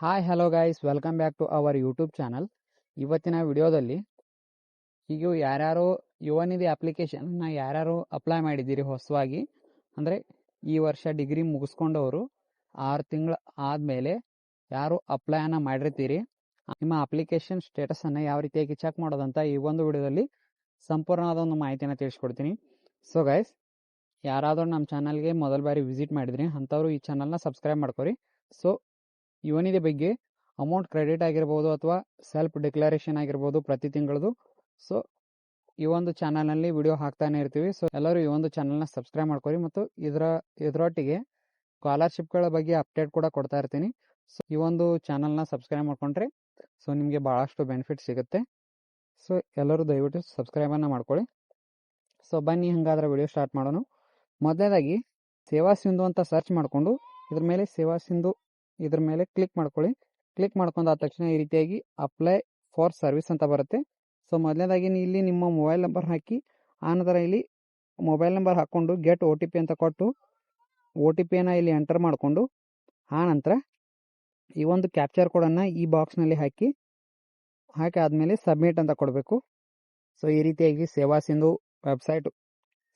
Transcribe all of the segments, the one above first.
Hi hello guys welcome back to our YouTube channel ಇವತ್ತಿನ ವಿಡಿಯೋದಲ್ಲಿ ಈಗ ಯಾರ್ಯಾರು ಯುವ ನಿಧಿ ಅಪ್ಲಿಕೇಶನ್ನ ಯಾರ್ಯಾರು ಅಪ್ಲೈ ಮಾಡಿದ್ದೀರಿ ಹೊಸವಾಗಿ, ಅಂದರೆ ಈ ವರ್ಷ ಡಿಗ್ರಿ ಮುಗಿಸ್ಕೊಂಡವರು ಆರು ತಿಂಗಳು ಆದಮೇಲೆ ಯಾರು ಅಪ್ಲೈನ ಮಾಡಿರ್ತೀರಿ, ನಿಮ್ಮ ಅಪ್ಲಿಕೇಶನ್ ಸ್ಟೇಟಸನ್ನು ಯಾವ ರೀತಿಯಾಗಿ ಚೆಕ್ ಮಾಡೋದಂತ ಈ ಒಂದು ವಿಡಿಯೋದಲ್ಲಿ ಸಂಪೂರ್ಣವಾದ ಒಂದು ಮಾಹಿತಿಯನ್ನು ತಿಳಿಸ್ಕೊಡ್ತೀನಿ. ಸೊ ಗೈಸ್ ಯಾರಾದರೂ ನಮ್ಮ ಚಾನಲ್ಗೆ ಮೊದಲ ಬಾರಿ ವಿಸಿಟ್ ಮಾಡಿದ್ರಿ, ಅಂಥವ್ರು ಈ ಚಾನಲ್ನ ಸಬ್ಸ್ಕ್ರೈಬ್ ಮಾಡ್ಕೊರಿ. ಸೊ ಯುವನಿಧಿ ಬಗ್ಗೆ ಅಮೌಂಟ್ ಕ್ರೆಡಿಟ್ ಆಗಿರ್ಬೋದು ಅಥವಾ ಸೆಲ್ಫ್ ಡಿಕ್ಲರೇಷನ್ ಆಗಿರ್ಬೋದು ಪ್ರತಿ ತಿಂಗಳದು. ಸೊ ಈ ಒಂದು ಚಾನಲ್ನಲ್ಲಿ ವಿಡಿಯೋ ಹಾಕ್ತಾನೆ ಇರ್ತೀವಿ. ಸೊ ಎಲ್ಲರೂ ಈ ಒಂದು ಚಾನಲ್ನ ಸಬ್ಸ್ಕ್ರೈಬ್ ಮಾಡ್ಕೊರಿ ಮತ್ತು ಇದರ, ಇದರೊಟ್ಟಿಗೆ ಸ್ಕಾಲರ್ಶಿಪ್ಗಳ ಬಗ್ಗೆ ಅಪ್ಡೇಟ್ ಕೂಡ ಕೊಡ್ತಾ ಇರ್ತೀನಿ. ಸೊ ಈ ಒಂದು ಚಾನಲ್ನ ಸಬ್ಸ್ಕ್ರೈಬ್ ಮಾಡ್ಕೊಂಡ್ರೆ ಸೊ ನಿಮಗೆ ಭಾಳಷ್ಟು ಬೆನಿಫಿಟ್ ಸಿಗುತ್ತೆ. ಸೊ ಎಲ್ಲರೂ ದಯವಿಟ್ಟು ಸಬ್ಸ್ಕ್ರೈಬನ್ನು ಮಾಡ್ಕೊಳ್ಳಿ ಸೊ ಬನ್ನಿ ಹಂಗಾದ್ರೆ ವಿಡಿಯೋ ಸ್ಟಾರ್ಟ್ ಮಾಡೋಣ. ಮೊದಲನೇದಾಗಿ ಸೇವಾ ಸಿಂಧು ಅಂತ ಸರ್ಚ್ ಮಾಡಿಕೊಂಡು, ಇದ್ರ ಮೇಲೆ ಸೇವಾ ಸಿಂಧು ಇದ್ರ ಮೇಲೆ ಕ್ಲಿಕ್ ಮಾಡ್ಕೊಳ್ಳಿ. ಕ್ಲಿಕ್ ಮಾಡ್ಕೊಂಡಾದ ತಕ್ಷಣ ಈ ರೀತಿಯಾಗಿ ಅಪ್ಲೈ ಫಾರ್ ಸರ್ವಿಸ್ ಅಂತ ಬರುತ್ತೆ. ಸೊ ಮೊದಲನೇದಾಗಿ ಇಲ್ಲಿ ನಿಮ್ಮ ಮೊಬೈಲ್ ನಂಬರ್ ಹಾಕಿ ಆನಂತರ ಇಲ್ಲಿ ಮೊಬೈಲ್ ನಂಬರ್ ಹಾಕ್ಕೊಂಡು ಗೆಟ್ ಒ ಟಿ ಪಿ ಅಂತ ಕೊಟ್ಟು ಒ ಟಿ ಪಿಯನ್ನು ಇಲ್ಲಿ ಎಂಟರ್ ಮಾಡಿಕೊಂಡು, ಆ ನಂತರ ಈ ಒಂದು ಕ್ಯಾಪ್ಚರ್ ಕೋಡನ್ನು ಈ ಬಾಕ್ಸ್ನಲ್ಲಿ ಹಾಕಿ ಹಾಕಿ ಆದಮೇಲೆ ಸಬ್ಮಿಟ್ ಅಂತ ಕೊಡಬೇಕು. ಸೊ ಈ ರೀತಿಯಾಗಿ ಸೇವಾ ಸಿಂಧು ವೆಬ್ಸೈಟ್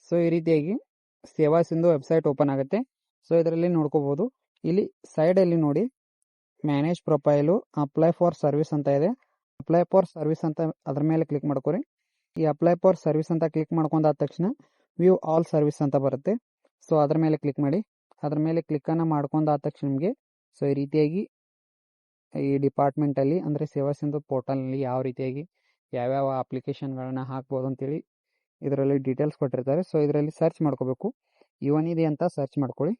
ಸೊ ಈ ರೀತಿಯಾಗಿ ಸೇವಾ ಸಿಂಧು ವೆಬ್ಸೈಟ್ ಓಪನ್ ಆಗುತ್ತೆ. ಸೊ ಇದರಲ್ಲಿ ನೋಡ್ಕೋಬೋದು. ಇಲ್ಲಿ ಸೈಡಲ್ಲಿ ನೋಡಿ manage profile apply for service ಅಂತ ಇದೆ. ಅಪ್ಲೈ ಫಾರ್ ಸರ್ವಿಸ್ ಅಂತ ಅದ್ರ ಮೇಲೆ ಕ್ಲಿಕ್ ಮಾಡ್ಕೊರಿ. ಈ ಅಪ್ಲೈ ಫಾರ್ ಸರ್ವಿಸ್ ಅಂತ ಕ್ಲಿಕ್ ಮಾಡ್ಕೊಂಡಾದ ತಕ್ಷಣ ವ್ಯೂ ಆಲ್ ಸರ್ವಿಸ್ ಅಂತ ಬರುತ್ತೆ. ಸೊ ಅದ್ರ ಮೇಲೆ ಕ್ಲಿಕ್ ಮಾಡಿ. ಅದ್ರ ಮೇಲೆ ಕ್ಲಿಕ್ಕನ್ನು ಮಾಡ್ಕೊಂಡಾದ ತಕ್ಷಣ ನಿಮಗೆ ಸೊ ಈ ರೀತಿಯಾಗಿ ಈ ಡಿಪಾರ್ಟ್ಮೆಂಟಲ್ಲಿ ಅಂದರೆ ಸೇವಾ ಸಿಂಧು ಪೋರ್ಟಲ್ನಲ್ಲಿ ಯಾವ ರೀತಿಯಾಗಿ ಯಾವ್ಯಾವ ಅಪ್ಲಿಕೇಶನ್ಗಳನ್ನ ಹಾಕ್ಬೋದು ಅಂತೇಳಿ ಇದರಲ್ಲಿ ಡೀಟೇಲ್ಸ್ ಕೊಟ್ಟಿರ್ತಾರೆ. ಸೊ ಇದರಲ್ಲಿ ಸರ್ಚ್ ಮಾಡ್ಕೋಬೇಕು. ಇವನಿದೆ ಅಂತ ಸರ್ಚ್ ಮಾಡ್ಕೊಳ್ಳಿ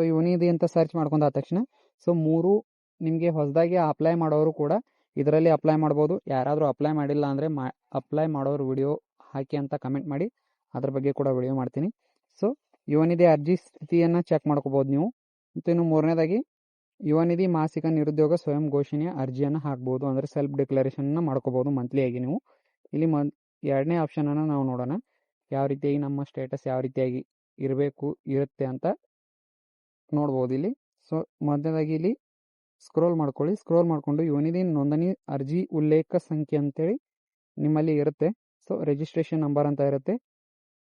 ಸೊ ಇವನಿದೆ ಅಂತ ಸರ್ಚ್ ಮಾಡ್ಕೊಂಡಾದ ತಕ್ಷಣ. ಸೊ, ಮೂರು ನಿಮಗೆ ಹೊಸದಾಗಿ ಅಪ್ಲೈ ಮಾಡೋರು ಕೂಡ ಇದರಲ್ಲಿ ಅಪ್ಲೈ ಮಾಡ್ಬೋದು. ಯಾರಾದರೂ ಅಪ್ಲೈ ಮಾಡಿಲ್ಲ ಅಂದರೆ ಮಾ ಅಪ್ಲೈ ಮಾಡೋರು ವಿಡಿಯೋ ಹಾಕಿ ಅಂತ ಕಮೆಂಟ್ ಮಾಡಿ ಅದ್ರ ಬಗ್ಗೆ ಕೂಡ ವಿಡಿಯೋ ಮಾಡ್ತೀನಿ. ಸೊ, ಯುವನಿಧಿ ಅರ್ಜಿ ಸ್ಥಿತಿಯನ್ನು ಚೆಕ್ ಮಾಡ್ಕೋಬೋದು ನೀವು. ಮತ್ತು ಇನ್ನು ಮೂರನೇದಾಗಿ, ಯುವನಿಧಿ ಮಾಸಿಕ ನಿರುದ್ಯೋಗ ಸ್ವಯಂ ಘೋಷಣೆಯ ಅರ್ಜಿಯನ್ನು ಹಾಕ್ಬೋದು ಅಂದರೆ ಸೆಲ್ಫ್ ಡಿಕ್ಲರೇಷನ್ನ ಮಾಡ್ಕೋಬೋದು ಮಂತ್ಲಿಯಾಗಿ ನೀವು. ಇಲ್ಲಿ ಮ, ಎರಡನೇ ಆಪ್ಷನನ್ನು ನಾವು ನೋಡೋಣ. ಯಾವ ರೀತಿಯಾಗಿ ನಮ್ಮ ಸ್ಟೇಟಸ್ ಯಾವ ರೀತಿಯಾಗಿ ಇರಬೇಕು, ಇರುತ್ತೆ ಅಂತ ನೋಡ್ಬೋದು ಇಲ್ಲಿ. ಸೊ ಮೊದಲನೇದಾಗಿ ಇಲ್ಲಿ ಸ್ಕ್ರೋಲ್ ಮಾಡ್ಕೊಳ್ಳಿ. ಸ್ಕ್ರೋಲ್ ಮಾಡಿಕೊಂಡು ಯುವನಿಧಿ ನೋಂದಣಿ ಅರ್ಜಿ ಉಲ್ಲೇಖ ಸಂಖ್ಯೆ ಅಂತೇಳಿ ನಿಮ್ಮಲ್ಲಿ ಇರುತ್ತೆ. ಸೊ ರಿಜಿಸ್ಟ್ರೇಷನ್ ನಂಬರ್ ಅಂತ ಇರುತ್ತೆ.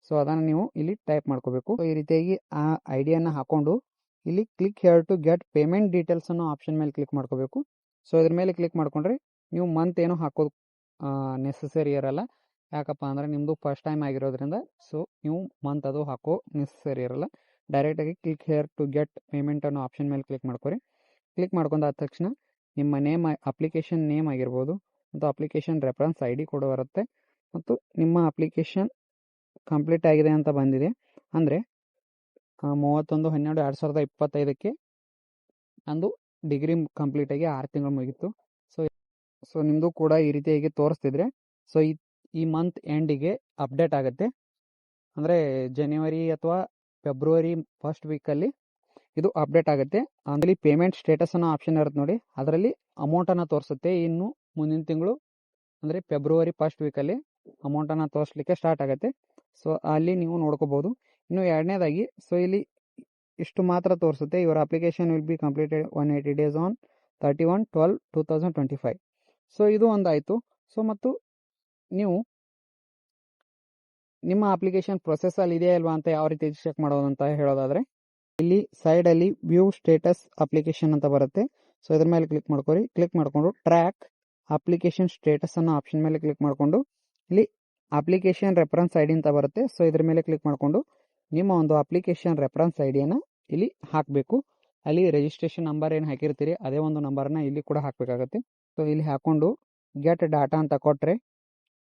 ಸೊ ಅದನ್ನು ನೀವು ಇಲ್ಲಿ ಟೈಪ್ ಮಾಡ್ಕೋಬೇಕು. ಈ ರೀತಿಯಾಗಿ ಆ ಐ ಡಿಯನ್ನು ಹಾಕೊಂಡು ಇಲ್ಲಿ click here to get payment details ಅನ್ನೋ ಆಪ್ಷನ್ ಮೇಲೆ ಕ್ಲಿಕ್ ಮಾಡ್ಕೋಬೇಕು. ಸೊ ಇದ್ರ ಮೇಲೆ ಕ್ಲಿಕ್ ಮಾಡ್ಕೊಂಡ್ರೆ ನೀವು ಮಂತ್ ಏನೋ ಹಾಕೋದು ನೆಸಸರಿ ಇರಲ್ಲ. ಯಾಕಪ್ಪ ಅಂದರೆ ನಿಮ್ಮದು ಫಸ್ಟ್ ಟೈಮ್ ಆಗಿರೋದ್ರಿಂದ ಸೊ ನೀವು ಮಂತ್ ಅದು ಹಾಕೋ ನೆಸಸರಿ ಇರಲ್ಲ. ಡೈರೆಕ್ಟಾಗಿ click here to get payment ಅನ್ನೋ ಆಪ್ಷನ್ ಮೇಲೆ ಕ್ಲಿಕ್ ಮಾಡ್ಕೊರಿ. ಕ್ಲಿಕ್ ಮಾಡ್ಕೊಂಡಾದ ತಕ್ಷಣ ನಿಮ್ಮ ನೇಮ್ ಅಪ್ಲಿಕೇಶನ್ ನೇಮ್ ಆಗಿರ್ಬೋದು, ಮತ್ತು ಅಪ್ಲಿಕೇಶನ್ ರೆಫರೆನ್ಸ್ ಐ ಡಿ ಕೂಡ ಬರುತ್ತೆ, ಮತ್ತು ನಿಮ್ಮ ಅಪ್ಲಿಕೇಶನ್ ಕಂಪ್ಲೀಟ್ ಆಗಿದೆ ಅಂತ ಬಂದಿದೆ. ಅಂದರೆ ಮೂವತ್ತೊಂದು, ಹನ್ನೆರಡು, ಎರಡು ಸಾವಿರದ ಇಪ್ಪತ್ತೈದಕ್ಕೆ ನಂದು ಡಿಗ್ರಿ ಕಂಪ್ಲೀಟಾಗಿ ಆರು ತಿಂಗಳು ಮುಗೀತು. ಸೊ ಸೊ ನಿಮ್ಮದು ಕೂಡ ಈ ರೀತಿಯಾಗಿ ತೋರಿಸ್ತಿದ್ರೆ ಸೊ ಈ ಈ ಮಂತ್ ಎಂಡಿಗೆ ಅಪ್ಡೇಟ್ ಆಗುತ್ತೆ. ಅಂದರೆ ಜನವರಿ ಅಥವಾ ಫೆಬ್ರವರಿ ಫಸ್ಟ್ ವೀಕಲ್ಲಿ ಇದು ಅಪ್ಡೇಟ್ ಆಗುತ್ತೆ. ಅಲ್ಲಿ ಪೇಮೆಂಟ್ ಸ್ಟೇಟಸ್ ಅನ್ನೋ ಆಪ್ಷನ್ ಇರುತ್ತೆ ನೋಡಿ. ಅದರಲ್ಲಿ ಅಮೌಂಟನ್ನು ತೋರಿಸುತ್ತೆ. ಇನ್ನು ಮುಂದಿನ ತಿಂಗಳು ಅಂದರೆ ಫೆಬ್ರವರಿ ಫಸ್ಟ್ ವೀಕಲ್ಲಿ ಅಮೌಂಟನ್ನು ತೋರಿಸ್ಲಿಕ್ಕೆ ಸ್ಟಾರ್ಟ್ ಆಗುತ್ತೆ. ಸೊ ಅಲ್ಲಿ ನೀವು ನೋಡ್ಕೋಬೋದು. ಇನ್ನು ಎರಡನೇದಾಗಿ ಸೊ ಇಲ್ಲಿ ಇಷ್ಟು ಮಾತ್ರ ತೋರಿಸುತ್ತೆ. ಇವರ application will be completed one eighty days on thirty one twelve two thousand twenty five so ಇದು ಒಂದಾಯಿತು. ಸೊ ಮತ್ತು ನೀವು ನಿಮ್ಮ ಅಪ್ಲಿಕೇಶನ್ ಪ್ರೊಸೆಸಲ್ಲಿ ಇದೆಯಾ ಇಲ್ವಾ ಅಂತ ಯಾವ ರೀತಿ ಚೆಕ್ ಮಾಡೋದು ಅಂತ ಹೇಳೋದಾದ್ರೆ, ಇಲ್ಲಿ ಸೈಡಲ್ಲಿ ವ್ಯೂ ಸ್ಟೇಟಸ್ ಅಪ್ಲಿಕೇಶನ್ ಅಂತ ಬರುತ್ತೆ. ಸೊ ಇದ್ರ ಮೇಲೆ ಕ್ಲಿಕ್ ಮಾಡ್ಕೊರಿ. ಕ್ಲಿಕ್ ಮಾಡಿಕೊಂಡು ಟ್ರ್ಯಾಕ್ ಅಪ್ಲಿಕೇಶನ್ ಸ್ಟೇಟಸ್ ಅನ್ನೋ ಆಪ್ಷನ್ ಮೇಲೆ ಕ್ಲಿಕ್ ಮಾಡಿಕೊಂಡು, ಇಲ್ಲಿ ಅಪ್ಲಿಕೇಶನ್ ರೆಫರೆನ್ಸ್ ಐ ಅಂತ ಬರುತ್ತೆ. ಸೊ ಇದ್ರ ಮೇಲೆ ಕ್ಲಿಕ್ ಮಾಡಿಕೊಂಡು ನಿಮ್ಮ ಒಂದು ಅಪ್ಲಿಕೇಶನ್ ರೆಫರೆನ್ಸ್ ಐ ಇಲ್ಲಿ ಹಾಕಬೇಕು. ಅಲ್ಲಿ ರಿಜಿಸ್ಟ್ರೇಷನ್ ನಂಬರ್ ಏನು ಹಾಕಿರ್ತೀರಿ, ಅದೇ ಒಂದು ನಂಬರ್ನ ಇಲ್ಲಿ ಕೂಡ ಹಾಕಬೇಕಾಗತ್ತೆ. ಸೊ ಇಲ್ಲಿ ಹಾಕ್ಕೊಂಡು ಗೆಟ್ ಡಾಟಾ ಅಂತ ಕೊಟ್ಟರೆ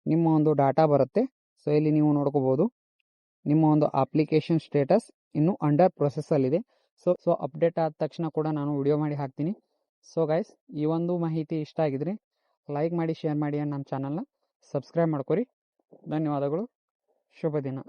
ನಿಮ್ಮ ಒಂದು ಡಾಟಾ ಬರುತ್ತೆ. ಸೊ, ಇಲ್ಲಿ ನೀವು ನೋಡ್ಕೋಬೋದು. ನಿಮ್ಮ ಒಂದು ಅಪ್ಲಿಕೇಶನ್ ಸ್ಟೇಟಸ್ ಇನ್ನು ಅಂಡರ್ ಪ್ರೊಸೆಸಲ್ಲಿದೆ ಸೊ ಸೊ ಅಪ್ಡೇಟ್ ಆದ ತಕ್ಷಣ ಕೂಡ ನಾನು ವಿಡಿಯೋ ಮಾಡಿ ಹಾಕ್ತೀನಿ. ಸೊ ಗೈಸ್ ಈ ಒಂದು ಮಾಹಿತಿ ಇಷ್ಟ ಆಗಿದ್ರೆ ಲೈಕ್ ಮಾಡಿ ಶೇರ್ ಮಾಡಿ ನಮ್ಮ ಚಾನಲ್ನ ಸಬ್ಸ್ಕ್ರೈಬ್ ಮಾಡ್ಕೊರಿ. ಧನ್ಯವಾದಗಳು. ಶುಭ ದಿನ.